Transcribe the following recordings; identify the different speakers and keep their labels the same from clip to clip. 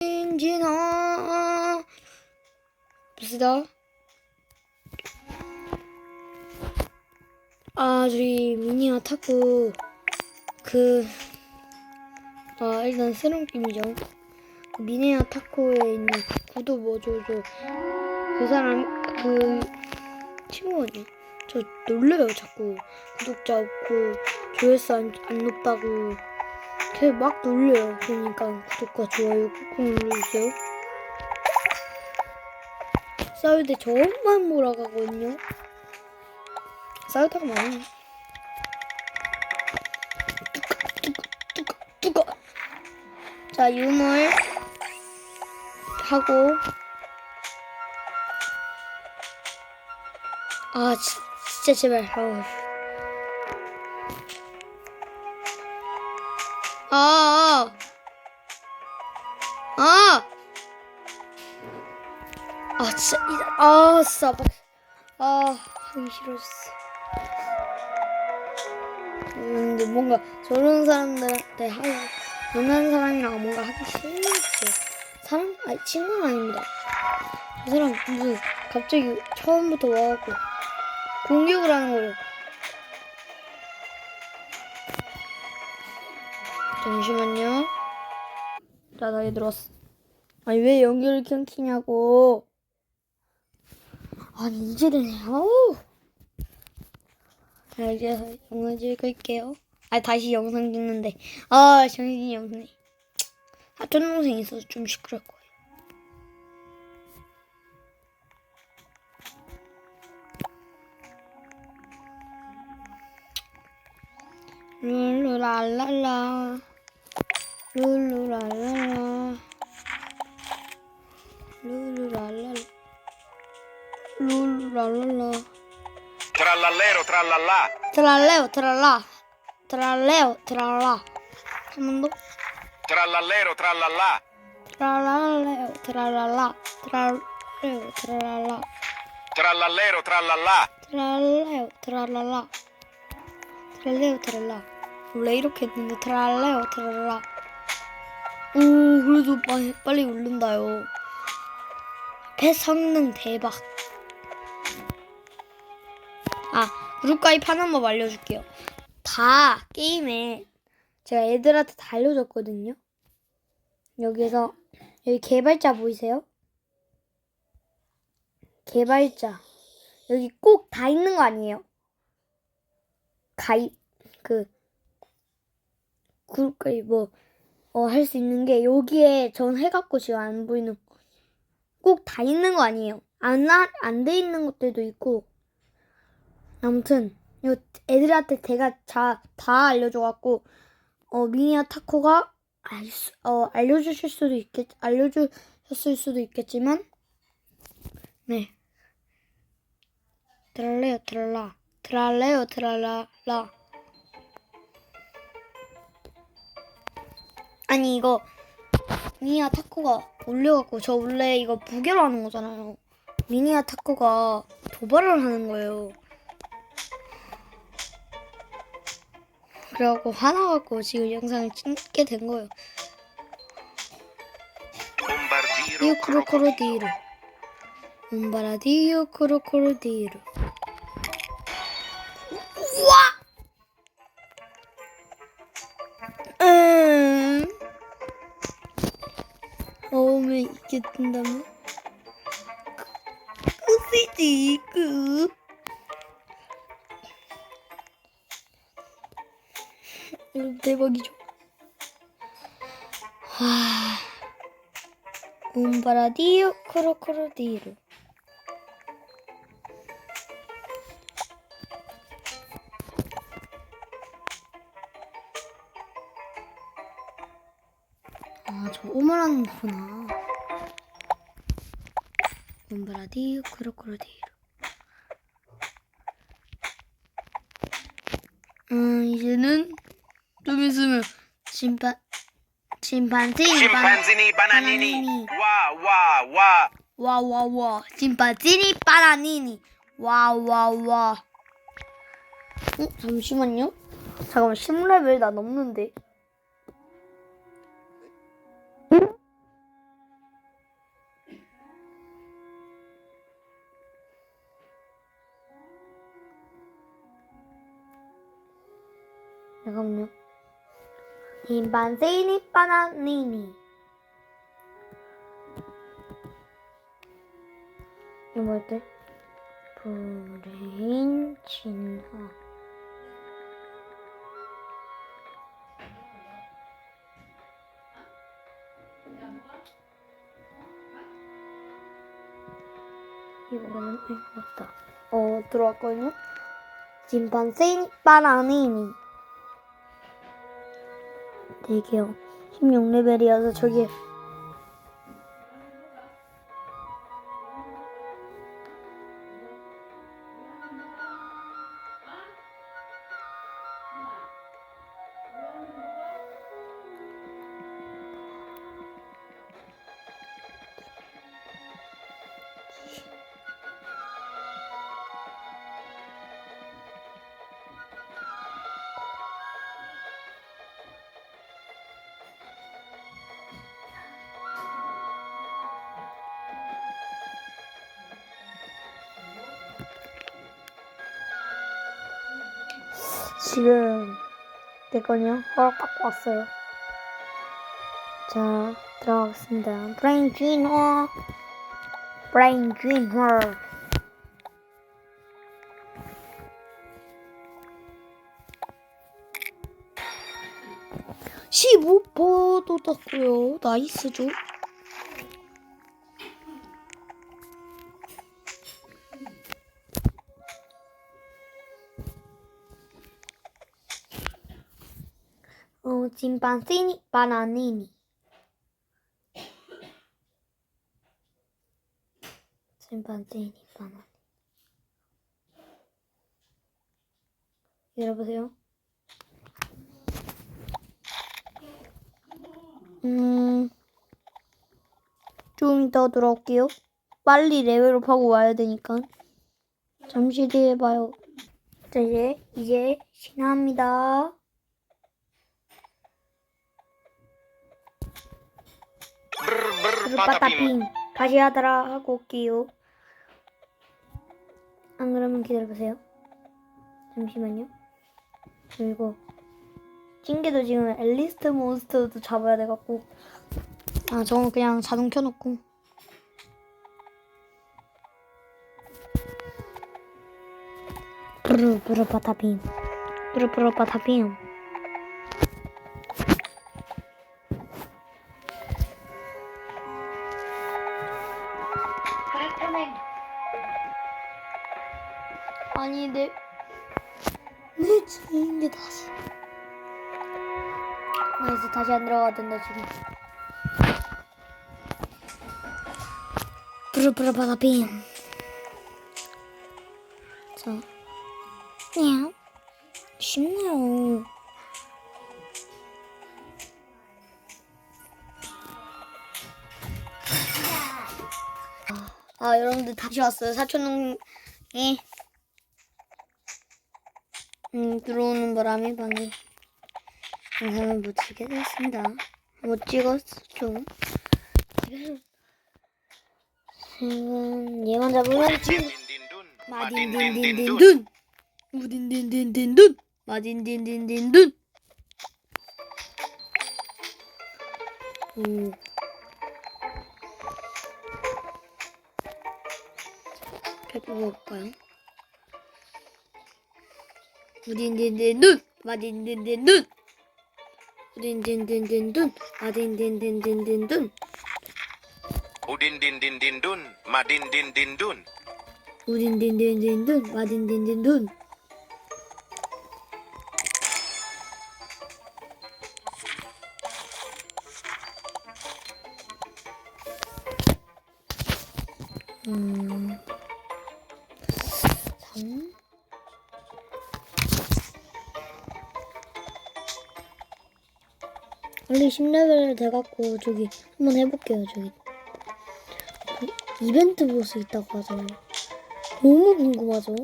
Speaker 1: 진진아 봅시다 아 저희 미니와 타고 그 아, 일단 새로운 게임이죠. 그 미네아 타코에 있는 구도 뭐죠죠. 그 사람 그 친구거든요. 저 놀래요 자꾸 구독자 없고 조회수 안, 안 높다고 걔막 놀려요. 그러니까 구독과 좋아요 꾹꾹 눌러주세요. 싸울 때 저만 몰아가거든요. 싸우다가 많이 자 유물 하고 아 지, 진짜 제발 아우. 아, 아, 아, 아, 진짜, 이- 아, 진짜, 막, 아, 하기 싫어졌어. 음, 근데 뭔가 저런 사람들한테 하기, 만나는 사람이랑 뭔가 하기 싫지. 사람, 아니, 친구는 아닙니다. 저 사람 무슨, 갑자기 처음부터 와갖고, 공격을 하는 거예요. 잠시만요. 자, 나 들었어. 아니, 왜 연결을 끊기냐고. 아니, 이제 되네요. 자, 이제 영상 찍을게요. 아, 다시 영상 찍는데. 아, 정신이 없네. 사촌 동생 있어서 좀 시끄러울 거예요. 룰루랄랄라. Lulura lala. Lulura
Speaker 2: Trallallero trallallà.
Speaker 1: Tralleo trallà. Tralleo trallà. Mondo.
Speaker 2: Trallallero trallallà.
Speaker 1: Trallalleo trallallà. Tralleo trallallà.
Speaker 2: Trallallero trallallà.
Speaker 1: Tralleo trallallà. Tralleo trallà. Leiro che tralleo trallà. 오 그래도 빨리, 빨리 울른다요. 배 성능 대박. 아 그룹 가입하는 법 알려줄게요. 다 게임에 제가 애들한테 다 알려줬거든요. 여기서 여기 개발자 보이세요? 개발자. 여기 꼭 다 있는 거 아니에요? 가입 그 그룹 가입 뭐 어 할 수 있는 게 여기에 전 해갖고 지금 안 보이는 꼭 다 있는 거 아니에요? 안 안 돼 있는 것들도 있고. 아무튼 이거 애들한테 제가 다, 다 알려줘갖고 어 미니아 타코가 알 수, 어 알려주실 수도 있겠 알려주셨을 수도 있겠지만 네. 트랄레요 트랄라. 트랄레요 트랄라 라 아니 이거 미니아 타코가 올려갖고 저 원래 이거 부계로 하는 거잖아요. 미니아 타코가 도발을 하는 거예요. 그래갖고 화나갖고 지금 영상을 찍게 된 거예요. 디오 크로코로디로 umba라디오 크로코로디로 끝이지 끝 이거 대박이죠? 와 umba라디오 크로코로디로 아, 저 오말하는 거구나. Umba라디오 크로코로디로 음, 이제는 좀 있으면 심판 심판지.
Speaker 2: Wa wa wa.
Speaker 1: 와와와 심파지니 바나니니 와와와 어? 잠시만요 잠깐만 10레벨 나 넘는데 잠깐만요. 인반세니 바나니니. 이거 뭐였대? 브레인 진화. 이거는 이거 맞다. 어 들어왔거든요. 진반세니 바나니니. 되게요. 16레벨이어서 저기 지금 됐거든요. 허락 받고 왔어요. 자, 들어가겠습니다. 브레인 진화. 브레인 진화. (15%도 떴고요) 나이스죠 어, 짐반시니 바나니니. 짐반시니 바나니. 열어보세요. 음, 좀 이따 들어올게요. 빨리 레벨업 하고 와야 되니까. 잠시 뒤에 봐요. 자, 이제, 이제, 신화합니다.
Speaker 2: Patapim.
Speaker 1: 빠따핑 다시 하더라 하고 올게요. 안 그러면 기다려보세요. 잠시만요. 그리고 찡개도 지금 앨리스트 몬스터도 잡아야 돼갖고 아 저건 그냥 자동 켜놓고 브르 브르 빠따핑 브르 브르 빠따핑 아니 내, 내 찡개 다시? 아 이제 다시 안 들어가야 된다 지금. 브르브르 바다빔. 자. 그냥 쉽네요. 아, 아 여러분들 다시 왔어요. 사촌동에 음, 들어오는 바람에 방금 영상을 못 찍게 됐습니다. 못 찍었죠. 지금 지금 얘만 잡으면 지금. 마딘딘딘딘둔 무딘딘딘딘둔 마딘딘딘딘둔 오 해볼까요? 무딘딘딘둔 마딘딘딘둔 무딘딘딘딘둔 마딘딘딘딘둔
Speaker 2: Udindindindindun. Madindindindun.
Speaker 1: 무딘딘딘딘둔 마딘딘딘둔 음... 10레벨 돼갖고 저기 한번 해볼게요 저기 그 이벤트 보스 있다고 하잖아요 너무 궁금하죠?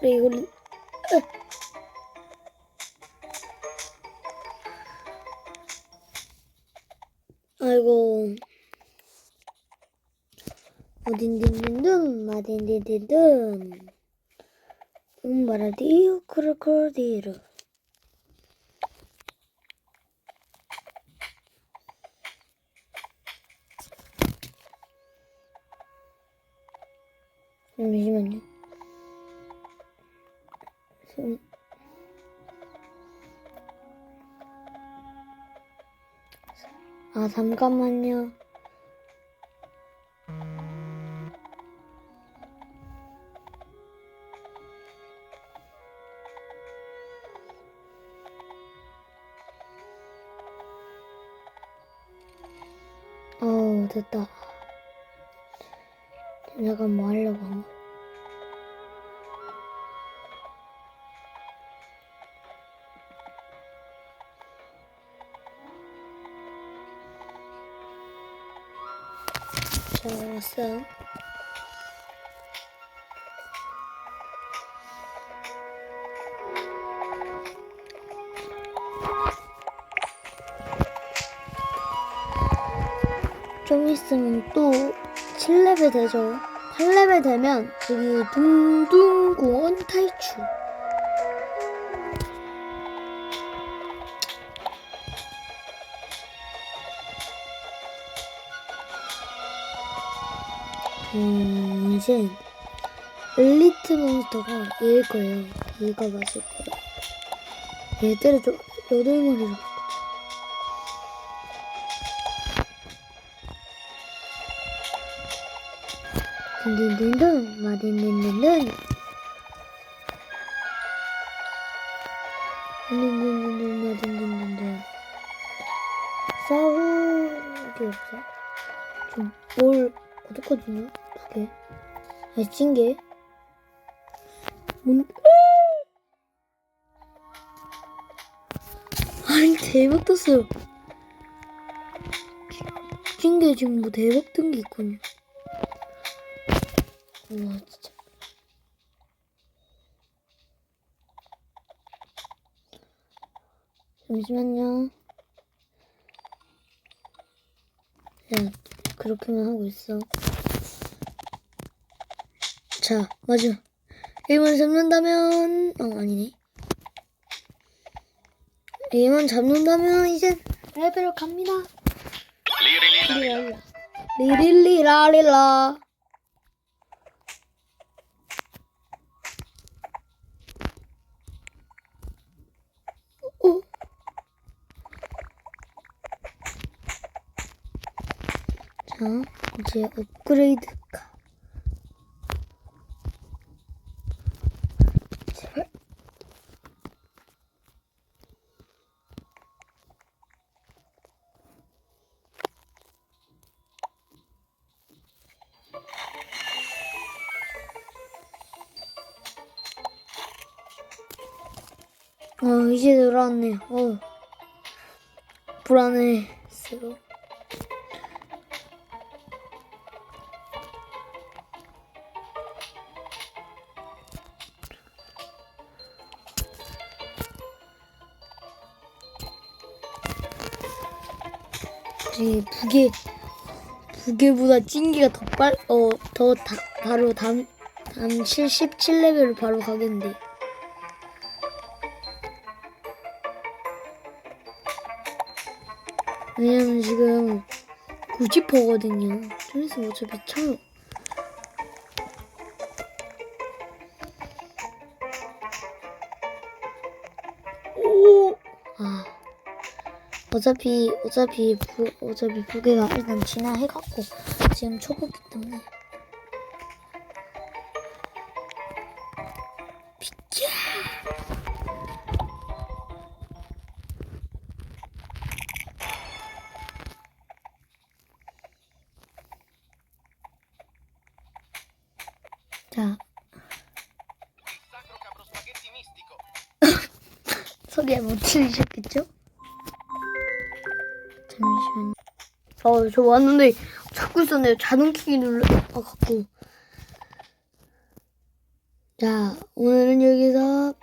Speaker 1: 그래 이걸 으. 아이고 어딘딘딘든 마딘딘딘든 음바라디오 크로코디로 잠시만요. 손- 아 잠깐만요. 됐다. 잠깐 뭐 하려고 한 거야? 자, 왔어요. 좀 있으면 또 7레벨 되죠. 8레벨 되면 여기 둥둥공원 탈출. 음, 이제 엘리트 몬스터가 얘일 거예요. 얘가 맞을 거예요. 얘들을 좀 여덟 마리로 딘딘딘딘 마딘딘딘딘 딘딘딘딘 마딘딘딘딘 싸우기 없어? 좀뭘 어떡하지냐? 두 개. 아, 찐 개. 뭔, 아니, 대박 떴어요. 찐게 지금 뭐 대박 뜬 게 있군요. 우와, 진짜. 잠시만요. 야, 그렇게만 하고 있어. 자, 맞아. 1번 잡는다면, 어, 아니네. 1번 잡는다면, 이제 레벨을 갑니다.
Speaker 2: Lirililarila.
Speaker 1: 리릴리라릴라. 오. 자, 이제 업그레이드 가. 제발. 어, 이제 들어왔네. 어. 불안했 이 부계 부계보다 찐기가 더 빨, 어, 더 다, 바로 다음, 다음 77 레벨로 바로 가겠는데. 왜냐면 지금 90%거든요. 좀 있으면 어차피 쳐. 어차피, 어차피, 부, 어차피 부계가 일단 진화해갖고 지금 초보기 때문에. 비켜! 자. 소개 못 들으셨 어, 저 왔는데 찾고 있었네요. 자동키기 눌러갖고. 자, 오늘은 여기서 빠.